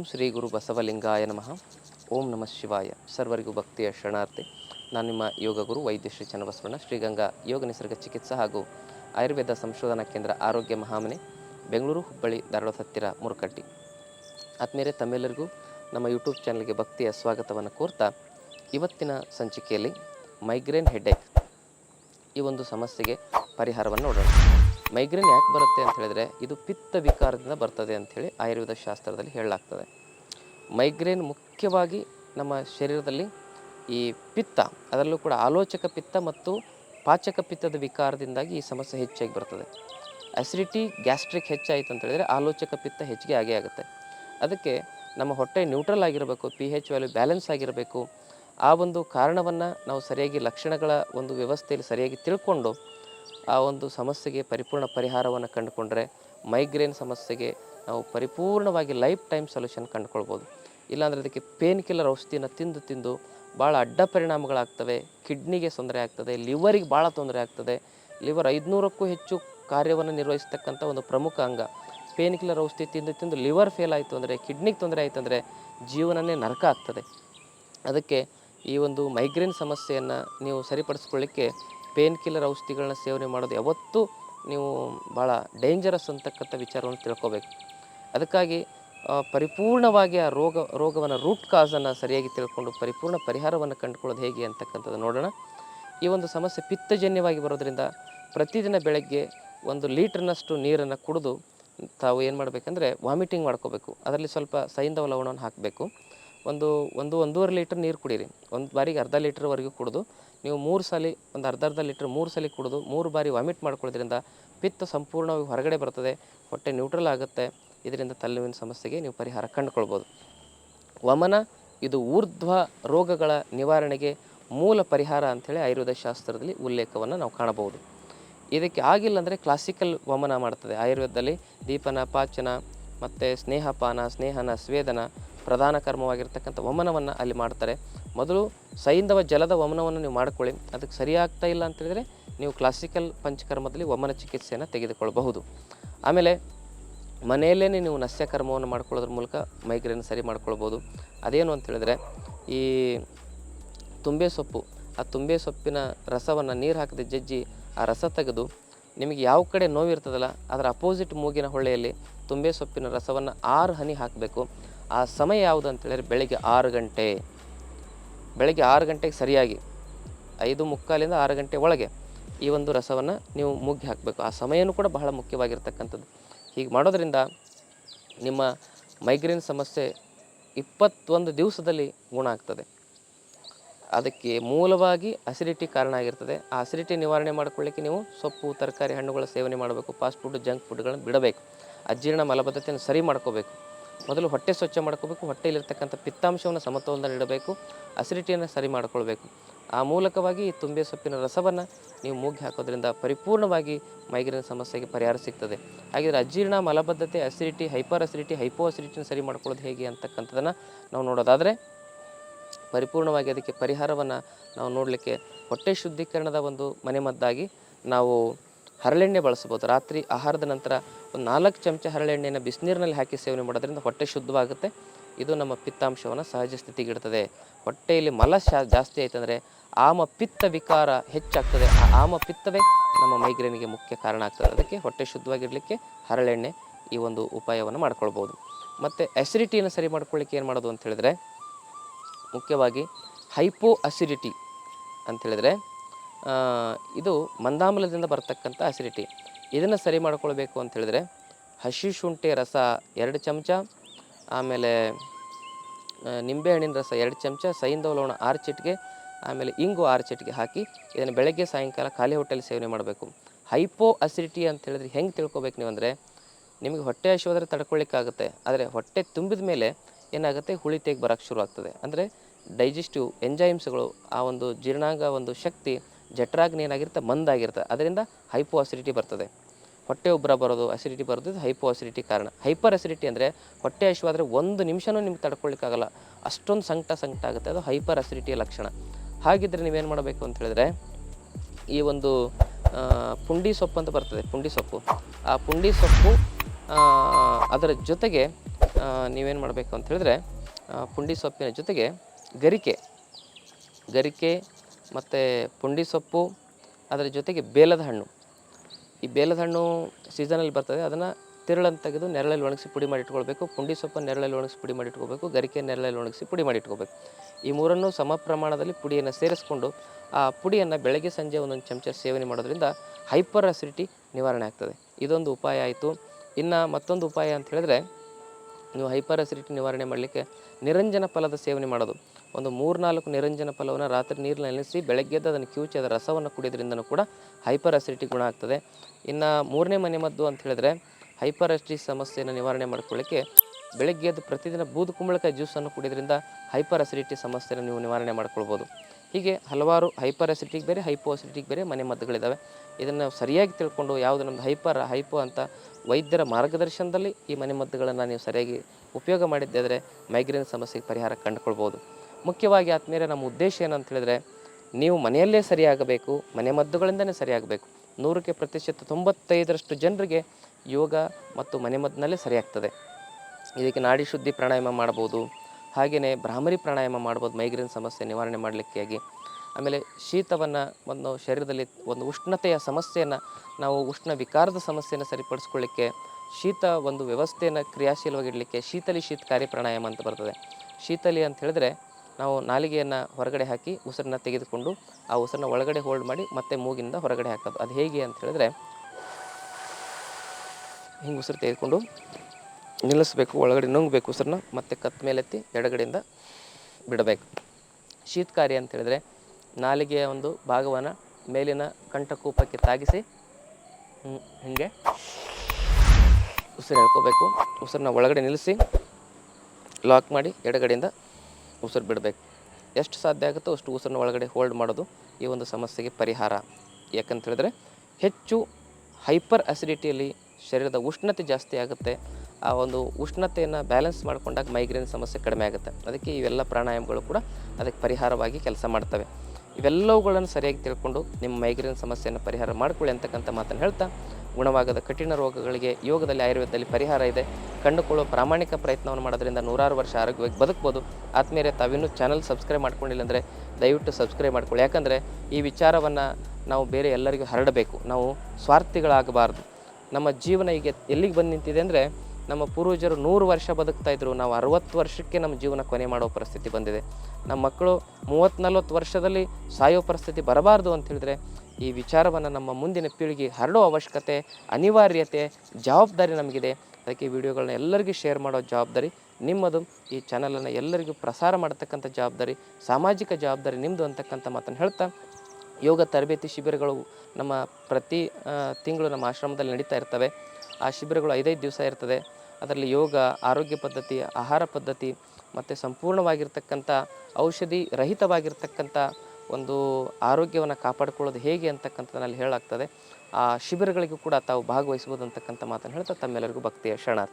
ಓಂ ಶ್ರೀ ಗುರು ಬಸವಲಿಂಗಾಯ ನಮಃ. ಓಂ ನಮಃ ಶಿವಾಯ. ಸರ್ವರಿಗೂ ಭಕ್ತಿಯ ಶರಣಾರ್ಥಿ. ನಾನು ನಿಮ್ಮ ಯೋಗ ಗುರು ವೈದ್ಯ ಶ್ರೀ ಚನ್ನಬಸವಣ್ಣ, ಶ್ರೀಗಂಗಾ ಯೋಗ ನಿಸರ್ಗ ಚಿಕಿತ್ಸಾ ಹಾಗೂ ಆಯುರ್ವೇದ ಸಂಶೋಧನಾ ಕೇಂದ್ರ ಆರೋಗ್ಯ ಮಹಾಮನೆ, ಬೆಂಗಳೂರು ಹುಬ್ಬಳ್ಳಿ, ಧಾರವಾಡ ಹತ್ತಿರ ಮುರುಕಟ್ಟಿ. ಆತ್ಮೀಯರೇ, ತಮ್ಮೆಲ್ಲರಿಗೂ ನಮ್ಮ ಯೂಟ್ಯೂಬ್ ಚಾನಲ್ಗೆ ಭಕ್ತಿಯ ಸ್ವಾಗತವನ್ನು ಕೋರ್ತಾ ಇವತ್ತಿನ ಸಂಚಿಕೆಯಲ್ಲಿ ಮೈಗ್ರೇನ್ ಹೆಡ್ಡೆಕ್ ಈ ಒಂದು ಸಮಸ್ಯೆಗೆ ಪರಿಹಾರವನ್ನು ನೋಡೋಣ. ಮೈಗ್ರೇನ್ ಯಾಕೆ ಬರುತ್ತೆ ಅಂತ ಹೇಳಿದ್ರೆ, ಇದು ಪಿತ್ತ ವಿಕಾರದಿಂದ ಬರ್ತದೆ ಅಂಥೇಳಿ ಆಯುರ್ವೇದ ಶಾಸ್ತ್ರದಲ್ಲಿ ಹೇಳಲಾಗ್ತದೆ. ಮೈಗ್ರೇನ್ ಮುಖ್ಯವಾಗಿ ನಮ್ಮ ಶರೀರದಲ್ಲಿ ಈ ಪಿತ್ತ, ಅದರಲ್ಲೂ ಕೂಡ ಆಲೋಚಕ ಪಿತ್ತ ಮತ್ತು ಪಾಚಕ ಪಿತ್ತದ ವಿಕಾರದಿಂದಾಗಿ ಈ ಸಮಸ್ಯೆ ಹೆಚ್ಚಾಗಿ ಬರ್ತದೆ. ಅಸಿಡಿಟಿ ಗ್ಯಾಸ್ಟ್ರಿಕ್ ಹೆಚ್ಚಾಯಿತು ಅಂತ ಹೇಳಿದ್ರೆ ಆಲೋಚಕ ಪಿತ್ತ ಹೆಚ್ಚಿಗೆ ಆಗೇ ಆಗುತ್ತೆ. ಅದಕ್ಕೆ ನಮ್ಮ ಹೊಟ್ಟೆ ನ್ಯೂಟ್ರಲ್ ಆಗಿರಬೇಕು ಪಿ ಹೆಚ್ ವ್ಯಾಲ್ಯೂ ಬ್ಯಾಲೆನ್ಸ್ ಆಗಿರಬೇಕು, ಆ ಒಂದು ಕಾರಣವನ್ನು ನಾವು ಸರಿಯಾಗಿ ಲಕ್ಷಣಗಳ ಒಂದು ವ್ಯವಸ್ಥೆಯಲ್ಲಿ ಸರಿಯಾಗಿ ತಿಳ್ಕೊಂಡು ಆ ಒಂದು ಸಮಸ್ಯೆಗೆ ಪರಿಪೂರ್ಣ ಪರಿಹಾರವನ್ನು ಕಂಡುಕೊಂಡ್ರೆ ಮೈಗ್ರೇನ್ ಸಮಸ್ಯೆಗೆ ನಾವು ಪರಿಪೂರ್ಣವಾಗಿ ಲೈಫ್ ಟೈಮ್ ಸೊಲ್ಯೂಷನ್ ಕಂಡುಕೊಳ್ಬೋದು. ಇಲ್ಲಾಂದರೆ ಅದಕ್ಕೆ ಪೇನ್ ಕಿಲ್ಲರ್ ಔಷಧಿನ ತಿಂದು ತಿಂದು ಭಾಳ ಅಡ್ಡ ಪರಿಣಾಮಗಳಾಗ್ತವೆ ಕಿಡ್ನಿಗೆ ತೊಂದರೆ ಆಗ್ತದೆ ಲಿವರಿಗೆ ಭಾಳ ತೊಂದರೆ ಆಗ್ತದೆ. ಲಿವರ್ ಐದುನೂರಕ್ಕೂ ಹೆಚ್ಚು ಕಾರ್ಯವನ್ನು ನಿರ್ವಹಿಸ್ತಕ್ಕಂಥ ಒಂದು ಪ್ರಮುಖ ಅಂಗ. ಪೇನ್ ಕಿಲ್ಲರ್ ಔಷಧಿ ತಿಂದು ತಿಂದು ಲಿವರ್ ಫೇಲ್ ಆಯಿತು ಅಂದರೆ ಕಿಡ್ನಿಗೆ ತೊಂದರೆ ಆಯಿತು ಅಂದರೆ ಜೀವನನೇ ನರಕ ಆಗ್ತದೆ. ಅದಕ್ಕೆ ಈ ಒಂದು ಮೈಗ್ರೇನ್ ಸಮಸ್ಯೆಯನ್ನು ನೀವು ಸರಿಪಡಿಸ್ಕೊಳ್ಳಿಕ್ಕೆ ಪೇನ್ ಕಿಲ್ಲರ್ ಔಷಧಿಗಳನ್ನ ಸೇವನೆ ಮಾಡೋದು ಯಾವತ್ತೂ ನೀವು ಭಾಳ ಡೇಂಜರಸ್ ಅಂತಕ್ಕಂಥ ವಿಚಾರವನ್ನು ತಿಳ್ಕೊಬೇಕು. ಅದಕ್ಕಾಗಿ ಪರಿಪೂರ್ಣವಾಗಿ ಆ ರೋಗ, ರೋಗವನ್ನು ರೂಟ್ ಕಾಸನ್ನು ಸರಿಯಾಗಿ ತಿಳ್ಕೊಂಡು ಪರಿಪೂರ್ಣ ಪರಿಹಾರವನ್ನು ಕಂಡುಕೊಳ್ಳೋದು ಹೇಗೆ ಅಂತಕ್ಕಂಥದ್ದು ನೋಡೋಣ. ಈ ಒಂದು ಸಮಸ್ಯೆ ಪಿತ್ತಜನ್ಯವಾಗಿ ಬರೋದ್ರಿಂದ ಪ್ರತಿದಿನ ಬೆಳಗ್ಗೆ ಒಂದು ಲೀಟ್ರ್ನಷ್ಟು ನೀರನ್ನು ಕುಡಿದು ತಾವು ಏನು ಮಾಡಬೇಕಂದ್ರೆ ವಾಮಿಟಿಂಗ್ ಮಾಡ್ಕೋಬೇಕು. ಅದರಲ್ಲಿ ಸ್ವಲ್ಪ ಸೈಂಧವ ಲವಣವನ್ನು ಹಾಕಬೇಕು. ಒಂದು ಒಂದು, ಒಂದೂವರೆ ಲೀಟ್ರ್ ನೀರು ಕುಡೀರಿ. ಒಂದು ಬಾರಿಗೆ ಅರ್ಧ ಲೀಟ್ರ್ವರೆಗೂ ಕುಡಿದು ನೀವು ಮೂರು ಸಲ, ಒಂದು ಅರ್ಧ ಅರ್ಧ ಲೀಟ್ರ್ ಮೂರು ಸಲ ಕುಡಿದು ಮೂರು ಬಾರಿ ವಾಮಿಟ್ ಮಾಡ್ಕೊಳ್ಳೋದ್ರಿಂದ ಪಿತ್ತ ಸಂಪೂರ್ಣವಾಗಿ ಹೊರಗಡೆ ಬರ್ತದೆ, ಹೊಟ್ಟೆ ನ್ಯೂಟ್ರಲ್ ಆಗುತ್ತೆ. ಇದರಿಂದ ತಲೆನೋವಿನ ಸಮಸ್ಯೆಗೆ ನೀವು ಪರಿಹಾರ ಕಂಡುಕೊಳ್ಬೋದು. ವಮನ, ಇದು ಊರ್ಧ್ವ ರೋಗಗಳ ನಿವಾರಣೆಗೆ ಮೂಲ ಪರಿಹಾರ ಅಂಥೇಳಿ ಆಯುರ್ವೇದ ಶಾಸ್ತ್ರದಲ್ಲಿ ಉಲ್ಲೇಖವನ್ನು ನಾವು ಕಾಣಬಹುದು. ಇದಕ್ಕೆ ಆಗಿಲ್ಲ ಅಂದರೆ ಕ್ಲಾಸಿಕಲ್ ವಮನ ಮಾಡ್ತದೆ. ಆಯುರ್ವೇದದಲ್ಲಿ ದೀಪನ, ಪಾಚನ, ಮತ್ತು ಸ್ನೇಹಪಾನ, ಸ್ನೇಹನ, ಸ್ವೇದನ ಪ್ರಧಾನ ಕರ್ಮವಾಗಿರ್ತಕ್ಕಂಥ ವಮನವನ್ನು ಅಲ್ಲಿ ಮಾಡ್ತಾರೆ. ಮೊದಲು ಸೈಂಧವ ಜಲದ ವಮನವನ್ನು ನೀವು ಮಾಡ್ಕೊಳ್ಳಿ. ಅದಕ್ಕೆ ಸರಿಯಾಗ್ತಾ ಇಲ್ಲ ಅಂತೇಳಿದರೆ ನೀವು ಕ್ಲಾಸಿಕಲ್ ಪಂಚಕರ್ಮದಲ್ಲಿ ವಮನ ಚಿಕಿತ್ಸೆಯನ್ನು ತೆಗೆದುಕೊಳ್ಬಹುದು ಆಮೇಲೆ ಮನೆಯಲ್ಲೇ ನೀವು ನಸ್ಯ ಕರ್ಮವನ್ನು ಮಾಡ್ಕೊಳ್ಳೋದ್ರ ಮೂಲಕ ಮೈಗ್ರೇನ್ ಸರಿ ಮಾಡ್ಕೊಳ್ಬೋದು. ಅದೇನು ಅಂತ ಹೇಳಿದ್ರೆ ಈ ತುಂಬೆ ಸೊಪ್ಪು, ಆ ತುಂಬೆ ಸೊಪ್ಪಿನ ರಸವನ್ನು ನೀರು ಹಾಕದೆ ಜಜ್ಜಿ ಆ ರಸ ತೆಗೆದು ನಿಮಗೆ ಯಾವ ಕಡೆ ನೋವಿರ್ತದಲ್ಲ ಅದರ ಅಪೋಸಿಟ್ ಮೂಗಿನ ಹೊಳ್ಳೆಯಲ್ಲಿ ತುಂಬೆ ಸೊಪ್ಪಿನ ರಸವನ್ನು ಆರು ಹನಿ ಹಾಕಬೇಕು. ಆ ಸಮಯ ಯಾವುದು ಅಂತೇಳಿದರೆ ಬೆಳಗ್ಗೆ ಆರು ಗಂಟೆ. ಬೆಳಗ್ಗೆ ಆರು ಗಂಟೆಗೆ ಸರಿಯಾಗಿ, ಐದು ಮುಕ್ಕಾಲಿಂದ ಆರು ಗಂಟೆ ಒಳಗೆ ಈ ಒಂದು ರಸವನ್ನು ನೀವು ಮುಗ್ಗಿ ಹಾಕಬೇಕು. ಆ ಸಮಯನೂ ಕೂಡ ಬಹಳ ಮುಖ್ಯವಾಗಿರ್ತಕ್ಕಂಥದ್ದು. ಹೀಗೆ ಮಾಡೋದರಿಂದ ನಿಮ್ಮ ಮೈಗ್ರೇನ್ ಸಮಸ್ಯೆ ಇಪ್ಪತ್ತೊಂದು ದಿವಸದಲ್ಲಿ ಗುಣ ಆಗ್ತದೆ. ಅದಕ್ಕೆ ಮೂಲವಾಗಿ ಅಸಿಡಿಟಿ ಕಾರಣ ಆಗಿರ್ತದೆ. ಆ ಅಸಿಡಿಟಿ ನಿವಾರಣೆ ಮಾಡಿಕೊಳ್ಳಿಕ್ಕೆ ನೀವು ಸೊಪ್ಪು, ತರಕಾರಿ, ಹಣ್ಣುಗಳ ಸೇವನೆ ಮಾಡಬೇಕು. ಫಾಸ್ಟ್ ಫುಡ್ ಜಂಕ್ ಫುಡ್ಗಳನ್ನು ಬಿಡಬೇಕು. ಅಜೀರ್ಣ ಮಲಬದ್ಧತೆಯನ್ನು ಸರಿ ಮಾಡ್ಕೋಬೇಕು. ಮೊದಲು ಹೊಟ್ಟೆ ಸ್ವಚ್ಛ ಮಾಡ್ಕೋಬೇಕು, ಹೊಟ್ಟೆಯಲ್ಲಿರ್ತಕ್ಕಂಥ ಪಿತ್ತಾಂಶವನ್ನು ಸಮತೋಲನ ಇಡಬೇಕು ಅಸಿಡಿಟಿಯನ್ನು ಸರಿ ಮಾಡಿಕೊಳ್ಬೇಕು. ಆ ಮೂಲಕವಾಗಿ ತುಂಬೆ ಸೊಪ್ಪಿನ ರಸವನ್ನು ನೀವು ಮೂಗಿ ಹಾಕೋದ್ರಿಂದ ಪರಿಪೂರ್ಣವಾಗಿ ಮೈಗ್ರೇನ್ ಸಮಸ್ಯೆಗೆ ಪರಿಹಾರ ಸಿಗ್ತದೆ. ಹಾಗಿದ್ರೆ ಅಜೀರ್ಣ, ಮಲಬದ್ಧತೆ ಅಸಿಡಿಟಿ ಹೈಪರ್ ಅಸಿಡಿಟಿ ಹೈಪೋ ಅಸಿಡಿಟಿನ ಸರಿ ಮಾಡ್ಕೊಳ್ಳೋದು ಹೇಗೆ ಅಂತಕ್ಕಂಥದ್ದನ್ನು ನಾವು ನೋಡೋದಾದರೆ, ಪರಿಪೂರ್ಣವಾಗಿ ಅದಕ್ಕೆ ಪರಿಹಾರವನ್ನು ನಾವು ನೋಡಲಿಕ್ಕೆ ಹೊಟ್ಟೆ ಶುದ್ಧೀಕರಣದ ಒಂದು ಮನೆಮದ್ದಾಗಿ ನಾವು ಹರಳೆಣ್ಣೆ ಬಳಸ್ಬೋದು ರಾತ್ರಿ ಆಹಾರದ ನಂತರ ಒಂದು ನಾಲ್ಕು ಚಮಚ ಹರಳೆಣ್ಣೆನ ಬಿಸಿನೀರಿನಲ್ಲಿ ಹಾಕಿ ಸೇವನೆ ಮಾಡೋದ್ರಿಂದ ಹೊಟ್ಟೆ ಶುದ್ಧವಾಗುತ್ತೆ. ಇದು ನಮ್ಮ ಪಿತ್ತಾಂಶವನ್ನು ಸಹಜ ಸ್ಥಿತಿಗಿಡ್ತದೆ ಹೊಟ್ಟೆಯಲ್ಲಿ ಮಲ ಶಾ ಜಾಸ್ತಿ ಆಯ್ತಂದರೆ ಆಮ ಪಿತ್ತ ವಿಕಾರ ಹೆಚ್ಚಾಗ್ತದೆ. ಆ ಆಮ ಪಿತ್ತವೇ ನಮ್ಮ ಮೈಗ್ರೇನಿಗೆ ಮುಖ್ಯ ಕಾರಣ ಆಗ್ತದೆ. ಅದಕ್ಕೆ ಹೊಟ್ಟೆ ಶುದ್ಧವಾಗಿರಲಿಕ್ಕೆ ಹರಳೆಣ್ಣೆ ಈ ಒಂದು ಉಪಾಯವನ್ನು ಮಾಡ್ಕೊಳ್ಬೋದು ಮತ್ತು ಅಸಿಡಿಟಿಯನ್ನು ಸರಿ ಮಾಡ್ಕೊಳ್ಳಿಕ್ಕೆ ಏನು ಮಾಡೋದು ಅಂತ ಹೇಳಿದ್ರೆ, ಮುಖ್ಯವಾಗಿ ಹೈಪೋ ಅಸಿಡಿಟಿ ಅಂಥೇಳಿದರೆ ಇದು ಮಂದಾಮಲದಿಂದ ಬರತಕ್ಕಂಥ ಅಸಿಡಿಟಿ. ಇದನ್ನು ಸರಿ ಮಾಡ್ಕೊಳ್ಬೇಕು ಅಂತ ಹೇಳಿದ್ರೆ ಹಸಿ ಶುಂಠಿ ರಸ ಎರಡು ಚಮಚ, ಆಮೇಲೆ ನಿಂಬೆಹಣ್ಣಿನ ರಸ ಎರಡು ಚಮಚ ಸೈಂಧವ ಲವಣ ಆರು ಚಿಟಿಕೆ, ಆಮೇಲೆ ಇಂಗು ಆರು ಚಿಟಿಕೆ ಹಾಕಿ ಇದನ್ನು ಬೆಳಗ್ಗೆ, ಸಾಯಂಕಾಲ ಖಾಲಿ ಹೊಟ್ಟೆಲಿ ಸೇವನೆ ಮಾಡಬೇಕು. ಹೈಪೋ ಅಸಿಡಿಟಿ ಅಂತ ಹೇಳಿದ್ರೆ ಹೆಂಗೆ ತಿಳ್ಕೊಬೇಕು ನೀವು ಅಂದರೆ, ನಿಮಗೆ ಹೊಟ್ಟೆ ಹಸಿವಾದರೆ ತಡ್ಕೊಳ್ಳಿಕ್ಕಾಗುತ್ತೆ ಆದರೆ ಹೊಟ್ಟೆ ತುಂಬಿದ ಮೇಲೆ ಏನಾಗುತ್ತೆ ಹುಳಿತೆಗೆ ಬರೋಕ್ಕೆ ಶುರು ಆಗ್ತದೆ ಅಂದರೆ ಡೈಜೆಸ್ಟಿವ್ ಎಂಜೈಮ್ಸ್ಗಳು ಆ ಒಂದು ಜೀರ್ಣಾಂಗ ಒಂದು ಶಕ್ತಿ ಜಠರಾಗ್ನಿ ಏನಾಗಿರುತ್ತೆ ಮಂದಾಗಿರುತ್ತೆ. ಅದರಿಂದ ಹೈಪೋ ಅಸಿಡಿಟಿ ಬರ್ತದೆ. ಹೊಟ್ಟೆ ಉಬ್ಬರ ಬರೋದು ಅಸಿಡಿಟಿ ಬರೋದು ಹೈಪೋ ಅಸಿಡಿಟಿ ಕಾರಣ. ಹೈಪರ್ ಅಸಿಡಿಟಿ ಅಂದರೆ ಹೊಟ್ಟೆ ಹಸಿವಾದರೆ ಒಂದು ನಿಮಿಷನೂ ನಿಮ್ಗೆ ತಡ್ಕೊಳ್ಳಿಕ್ಕಾಗಲ್ಲ ಅಷ್ಟೊಂದು ಸಂಕಟ ಸಂಕಟ ಆಗುತ್ತೆ. ಅದು ಹೈಪರ್ ಅಸಿಡಿಟಿಯ ಲಕ್ಷಣ. ಹಾಗಿದ್ದರೆ ನೀವೇನು ಮಾಡಬೇಕು ಅಂತ ಹೇಳಿದ್ರೆ, ಈ ಒಂದು ಪುಂಡಿ ಸೊಪ್ಪು ಅಂತ ಬರ್ತದೆ, ಪುಂಡಿ ಸೊಪ್ಪು. ಆ ಪುಂಡಿ ಸೊಪ್ಪು ಅದರ ಜೊತೆಗೆ ನೀವೇನು ಮಾಡಬೇಕು ಅಂತ ಹೇಳಿದ್ರೆ ಪುಂಡಿ ಸೊಪ್ಪಿನ ಜೊತೆಗೆ ಗರಿಕೆ. ಗರಿಕೆ ಮತ್ತು ಪುಂಡಿ ಸೊಪ್ಪು, ಅದರ ಜೊತೆಗೆ ಬೇಲದ ಹಣ್ಣು. ಈ ಬೇಲದ ಹಣ್ಣು ಸೀಸನಲ್ಲಿ ಬರ್ತದೆ. ಅದನ್ನು ತಿರುಳನ್ನು ತೆಗೆದು ನೆರಳಲ್ಲಿ ಒಣಗಿಸಿ ಪುಡಿ ಮಾಡಿ ಇಟ್ಕೊಳ್ಬೇಕು. ಪುಂಡಿ ಸೊಪ್ಪನ್ನು ನೆರಳಲ್ಲಿ ಒಣಗಿಸಿ ಪುಡಿ ಮಾಡಿ ಇಟ್ಕೋಬೇಕು ಗರಿಕೆ ನೆರಳಲ್ಲಿ ಒಣಗಿಸಿ ಪುಡಿ ಮಾಡಿ ಇಟ್ಕೋಬೇಕು ಈ ಮೂರನ್ನು ಸಮ ಪ್ರಮಾಣದಲ್ಲಿ ಪುಡಿಯನ್ನು ಸೇರಿಸ್ಕೊಂಡು ಆ ಪುಡಿಯನ್ನು ಬೆಳಗ್ಗೆ ಸಂಜೆ ಒಂದೊಂದು ಚಮಚ ಸೇವನೆ ಮಾಡೋದ್ರಿಂದ ಹೈಪರ್ ಅಸಿಡಿಟಿ ನಿವಾರಣೆ ಆಗ್ತದೆ. ಇದೊಂದು ಉಪಾಯ ಆಯಿತು. ಇನ್ನು ಮತ್ತೊಂದು ಉಪಾಯ ಅಂತ ಹೇಳಿದ್ರೆ, ನೀವು ಹೈಪರ್ ಅಸಿಡಿಟಿ ನಿವಾರಣೆ ಮಾಡಲಿಕ್ಕೆ ನಿರಂಜನ ಫಲದ ಸೇವನೆ ಮಾಡೋದು. ಒಂದು ಮೂರ್ನಾಲ್ಕು ನಿರಂಜನ ಫಲವನ್ನು ರಾತ್ರಿ ನೀರಿನಲ್ಲಿ ನೆನೆಸಿ ಬೆಳಗ್ಗೆ ಎದ್ದು ಅದನ್ನು ಕಿವುಚಿ ಅದರ ರಸವನ್ನು ಕುಡಿಯೋದ್ರಿಂದನೂ ಕೂಡ ಹೈಪರ್ ಅಸಿಡಿಟಿ ಗುಣ ಆಗ್ತದೆ. ಇನ್ನು ಮೂರನೇ ಮನೆ ಮದ್ದು ಅಂತ ಹೇಳಿದ್ರೆ ಹೈಪರ್ ಅಸಿಡಿ ಸಮಸ್ಯೆಯನ್ನು ನಿವಾರಣೆ ಮಾಡ್ಕೊಳ್ಳಿಕ್ಕೆ ಬೆಳಗ್ಗೆ ಎದ್ದು ಪ್ರತಿದಿನ ಬೂದು ಕುಂಬಳಕಾಯಿ ಜ್ಯೂಸನ್ನು ಕುಡಿಯೋದ್ರಿಂದ ಹೈಪರ್ ಅಸಿಡಿಟಿ ಸಮಸ್ಯೆಯನ್ನು ನೀವು ನಿವಾರಣೆ ಮಾಡ್ಕೊಳ್ಬೋದು. ಹೀಗೆ ಹಲವಾರು ಹೈಪರ್ ಅಸಿಡಿಟಿಗೆ ಬೇರೆ ಹೈಪೋ ಅಸಿಡಿಟಿಗೆ ಬೇರೆ ಮನೆ ಮದ್ದುಗಳಿದ್ದಾವೆ ಇದನ್ನು ಸರಿಯಾಗಿ ತಿಳ್ಕೊಂಡು ಯಾವುದು ನಮ್ಮದು ಹೈಪರ್ ಹೈಪೋ ಅಂತ ವೈದ್ಯರ ಮಾರ್ಗದರ್ಶನದಲ್ಲಿ ಈ ಮನೆ ಮದ್ದುಗಳನ್ನು ನೀವು ಸರಿಯಾಗಿ ಉಪಯೋಗ ಮಾಡಿದ್ದಾದರೆ ಮೈಗ್ರೇನ್ ಸಮಸ್ಯೆಗೆ ಪರಿಹಾರ ಕಂಡುಕೊಳ್ಬೋದು. ಮುಖ್ಯವಾಗಿ ಆತ್ಮೀಯರ, ನಮ್ಮ ಉದ್ದೇಶ ಏನಂತ ಹೇಳಿದ್ರೆ, ನೀವು ಮನೆಯಲ್ಲೇ ಸರಿಯಾಗಬೇಕು, ಮನೆ ಮದ್ದುಗಳಿಂದನೇ ಸರಿಯಾಗಬೇಕು. ನೂರಕ್ಕೆ ಪ್ರತಿಶತ ತೊಂಬತ್ತೈದರಷ್ಟು ಜನರಿಗೆ ಯೋಗ ಮತ್ತು ಮನೆಮದ್ದಿನಲ್ಲೇ ಸರಿಯಾಗ್ತದೆ. ಇದಕ್ಕೆ ನಾಡಿ ಶುದ್ಧಿ ಪ್ರಾಣಾಯಾಮ ಮಾಡ್ಬೋದು ಹಾಗೆಯೇ ಭ್ರಾಮರಿ ಪ್ರಾಣಾಯಾಮ ಮಾಡ್ಬೋದು ಮೈಗ್ರೇನ್ ಸಮಸ್ಯೆ ನಿವಾರಣೆ ಮಾಡಲಿಕ್ಕಾಗಿ ಆಮೇಲೆ ಶೀತವನ್ನು ಒಂದು ಶರೀರದಲ್ಲಿ ಒಂದು ಉಷ್ಣತೆಯ ಸಮಸ್ಯೆಯನ್ನು ನಾವು ಉಷ್ಣ ವಿಕಾರದ ಸಮಸ್ಯೆಯನ್ನು ಸರಿಪಡಿಸ್ಕೊಳ್ಳಿಕ್ಕೆ, ಶೀತ ಒಂದು ವ್ಯವಸ್ಥೆಯನ್ನು ಕ್ರಿಯಾಶೀಲವಾಗಿಡಲಿಕ್ಕೆ ಶೀತಲಿ ಶೀತಕಾರಿ ಪ್ರಾಣಾಯಾಮ ಅಂತ ಬರ್ತದೆ. ಶೀತಲಿ ಅಂತ ಹೇಳಿದ್ರೆ ನಾವು ನಾಲಿಗೆಯನ್ನು ಹೊರಗಡೆ ಹಾಕಿ ಉಸಿರನ್ನ ತೆಗೆದುಕೊಂಡು ಆ ಉಸಿರನ್ನ ಒಳಗಡೆ ಹೋಲ್ಡ್ ಮಾಡಿ ಮತ್ತೆ ಮೂಗಿನಿಂದ ಹೊರಗಡೆ ಹಾಕೋದು. ಅದು ಹೇಗೆ ಅಂತ ಹೇಳಿದ್ರೆ ಹಿಂಗೆ ಉಸಿರು ತೆಗೆದುಕೊಂಡು ನಿಲ್ಲಿಸ್ಬೇಕು, ಒಳಗಡೆ ನುಂಗಬೇಕು ಉಸಿರನ್ನ ಮತ್ತೆ ಕತ್ ಮೇಲೆತ್ತಿ ಎಡಗಡೆಯಿಂದ ಬಿಡಬೇಕು. ಶೀತಕಾರಿ ಅಂತ ಹೇಳಿದ್ರೆ ನಾಲಿಗೆಯ ಒಂದು ಭಾಗವನ್ನು ಮೇಲಿನ ಕಂಠಕೂಪಕ್ಕೆ ತಾಗಿಸಿ ಹೀಗೆ ಉಸಿರು ಹೇಳ್ಕೋಬೇಕು ಉಸಿರನ್ನ ಒಳಗಡೆ ನಿಲ್ಲಿಸಿ ಲಾಕ್ ಮಾಡಿ ಎಡಗಡೆಯಿಂದ ಉಸಿರು ಬಿಡಬೇಕು. ಎಷ್ಟು ಸಾಧ್ಯ ಆಗುತ್ತೋ ಅಷ್ಟು ಉಸಿರನ್ನ ಒಳಗಡೆ ಹೋಲ್ಡ್ ಮಾಡೋದು ಈ ಒಂದು ಸಮಸ್ಯೆಗೆ ಪರಿಹಾರ. ಯಾಕಂತ ಹೇಳಿದ್ರೆ ಹೆಚ್ಚು ಹೈಪರ್ ಅಸಿಡಿಟಿಯಲ್ಲಿ ಶರೀರದ ಉಷ್ಣತೆ ಜಾಸ್ತಿ ಆಗುತ್ತೆ. ಆ ಒಂದು ಉಷ್ಣತೆಯನ್ನು ಬ್ಯಾಲೆನ್ಸ್ ಮಾಡಿಕೊಂಡಾಗ ಮೈಗ್ರೇನ್ ಸಮಸ್ಯೆ ಕಡಿಮೆ ಆಗುತ್ತೆ. ಅದಕ್ಕೆ ಇವೆಲ್ಲ ಪ್ರಾಣಾಯಾಮಗಳು ಕೂಡ ಅದಕ್ಕೆ ಪರಿಹಾರವಾಗಿ ಕೆಲಸ ಮಾಡ್ತವೆ. ಇವೆಲ್ಲವುಗಳನ್ನು ಸರಿಯಾಗಿ ತಿಳ್ಕೊಂಡು ನಿಮ್ಮ ಮೈಗ್ರೇನ್ ಸಮಸ್ಯೆಯನ್ನು ಪರಿಹಾರ ಮಾಡಿಕೊಳ್ಳಿ ಅಂತಕ್ಕಂಥ ಮಾತನ್ನು ಹೇಳ್ತಾ ಗುಣವಾಗದ ಕಠಿಣ ರೋಗಗಳಿಗೆ ಯೋಗದಲ್ಲಿ ಆಯುರ್ವೇದದಲ್ಲಿ ಪರಿಹಾರ ಇದೆ. ಕಂಡುಕೊಳ್ಳುವ ಪ್ರಾಮಾಣಿಕ ಪ್ರಯತ್ನವನ್ನು ಮಾಡೋದ್ರಿಂದ ನೂರಾರು ವರ್ಷ ಆರೋಗ್ಯವಾಗಿ ಬದುಕ್ಬೋದು. ಆತ್ಮೀಯರೇ, ತಾವಿನ್ನೂ ಚಾನಲ್ ಸಬ್ಸ್ಕ್ರೈಬ್ ಮಾಡ್ಕೊಂಡಿಲ್ಲ ಅಂದರೆ ದಯವಿಟ್ಟು ಸಬ್ಸ್ಕ್ರೈಬ್ ಮಾಡ್ಕೊಳ್ಳಿ. ಯಾಕಂದರೆ ಈ ವಿಚಾರವನ್ನು ನಾವು ಬೇರೆ ಎಲ್ಲರಿಗೂ ಹರಡಬೇಕು. ನಾವು ಸ್ವಾರ್ಥಿಗಳಾಗಬಾರ್ದು. ನಮ್ಮ ಜೀವನ ಈಗ ಎಲ್ಲಿಗೆ ಬಂದು ನಿಂತಿದೆ ಅಂದರೆ ನಮ್ಮ ಪೂರ್ವಜರು ನೂರು ವರ್ಷ ಬದುಕ್ತಾ ಇದ್ರು. ನಾವು ಅರವತ್ತು ವರ್ಷಕ್ಕೆ ನಮ್ಮ ಜೀವನ ಕೊನೆ ಮಾಡೋ ಪರಿಸ್ಥಿತಿ ಬಂದಿದೆ. ನಮ್ಮ ಮಕ್ಕಳು ಮೂವತ್ತು ನಲ್ವತ್ತು ವರ್ಷದಲ್ಲಿ ಸಾಯೋ ಪರಿಸ್ಥಿತಿ ಬರಬಾರ್ದು ಅಂತ ಹೇಳಿದ್ರೆ ಈ ವಿಚಾರವನ್ನು ನಮ್ಮ ಮುಂದಿನ ಪೀಳಿಗೆ ಹರಡೋ ಅವಶ್ಯಕತೆ, ಅನಿವಾರ್ಯತೆ, ಜವಾಬ್ದಾರಿ ನಮಗಿದೆ. ಅದಕ್ಕೆ ವಿಡಿಯೋಗಳನ್ನ ಎಲ್ಲರಿಗೂ ಶೇರ್ ಮಾಡೋ ಜವಾಬ್ದಾರಿ ನಿಮ್ಮದು. ಈ ಚಾನಲನ್ನು ಎಲ್ಲರಿಗೂ ಪ್ರಸಾರ ಮಾಡತಕ್ಕಂಥ ಜವಾಬ್ದಾರಿ, ಸಾಮಾಜಿಕ ಜವಾಬ್ದಾರಿ ನಿಮ್ಮದು ಅಂತಕ್ಕಂಥ ಮಾತನ್ನು ಹೇಳ್ತಾ, ಯೋಗ ತರಬೇತಿ ಶಿಬಿರಗಳು ನಮ್ಮ ಪ್ರತಿ ತಿಂಗಳು ನಮ್ಮ ಆಶ್ರಮದಲ್ಲಿ ನಡೀತಾ ಇರ್ತವೆ. ಆ ಶಿಬಿರಗಳು ಐದೈದು ದಿವಸ ಇರ್ತದೆ. ಅದರಲ್ಲಿ ಯೋಗ, ಆರೋಗ್ಯ ಪದ್ಧತಿ, ಆಹಾರ ಪದ್ಧತಿ, ಮತ್ತು ಸಂಪೂರ್ಣವಾಗಿರ್ತಕ್ಕಂಥ ಔಷಧಿ ರಹಿತವಾಗಿರ್ತಕ್ಕಂಥ ಒಂದು ಆರೋಗ್ಯವನ್ನು ಕಾಪಾಡಿಕೊಳ್ಳೋದು ಹೇಗೆ ಅಂತಕ್ಕಂಥದ್ದಲ್ಲಿ ಹೇಳಾಗ್ತದೆ ಆ ಶಿಬಿರಗಳಿಗೂ ಕೂಡ ತಾವು ಭಾಗವಹಿಸ್ಬೋದು ಅಂತಕ್ಕಂಥ ಮಾತನ್ನು ಹೇಳ್ತಾ ತಮ್ಮೆಲ್ಲರಿಗೂ ಭಕ್ತಿಯ ಶರಣಾರ್ಥಿ.